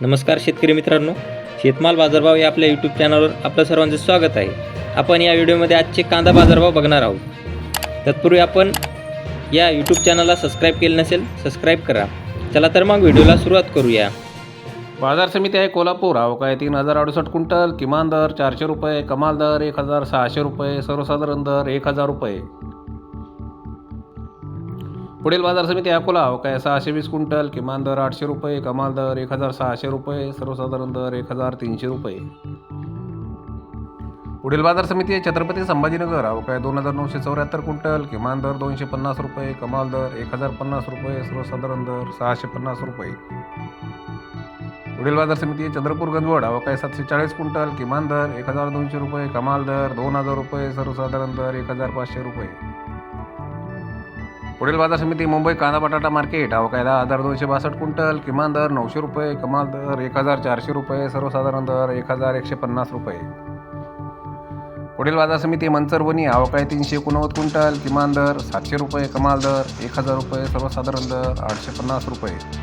नमस्कार शेतकरी मित्रांनो शेतमाल बाजारभाव या आपल्या यूट्यूब चॅनलवर आपलं सर्वांचं स्वागत आहे. आपण या व्हिडिओमध्ये आजचे कांदा बाजारभाव बघणार आहोत. तत्पूर्वी आपण या यूट्यूब चॅनलला सबस्क्राईब केलं नसेल सबस्क्राईब करा. चला तर मग व्हिडिओला सुरुवात करूया. बाजार समिती आहे कोल्हापूर. अवकाय तीन हजार अडुसष्ट क्विंटल. किमान दर चारशे रुपये कमाल दर एक हजार सहाशे रुपये सर्वसाधारण दर एक हजार रुपये. पुढील बाजार समिती अकोला हो, अवकाय सहाशे वीस क्विंटल किमान दर आठशे रुपये कमाल दर एक हजार सहाशे रुपये सर्वसाधारण दर एक हजार तीनशे रुपये. पुढील बाजार समिती आहे छत्रपती संभाजीनगर हो, अवकाय दोन हजार नऊशे चौऱ्याहत्तर क्विंटल किमान दर दोनशे पन्नास रुपये कमाल दर एक हजार पन्नास रुपये सर्वसाधारण दर सहाशे पन्नास रुपये. पुढील बाजार समिती आहे चंद्रपूर गंजवड हो, अवकाय सातशे चाळीस क्विंटल किमान दर एक हजार दोनशे रुपये कमाल दर दोन हजार रुपये सर्वसाधारण दर एक हजार पाचशे रुपये. पुढील बाजार समिती मुंबई कांदा बटाटा मार्केट. अवकाय दहा हजार दोनशे बासष्ट क्विंटल किमान दर नऊशे रुपये कमाल दर एक हजार चारशे रुपये सर्वसाधारण दर एक हजार एकशे पन्नास रुपये. पुढील बाजार समिती मंचरवणी आवकाय तीनशे एकोणनव्वद क्विंटल किमान दर सातशे रुपये कमाल दर एक हजार रुपये सर्वसाधारण दर आठशे पन्नास रुपये.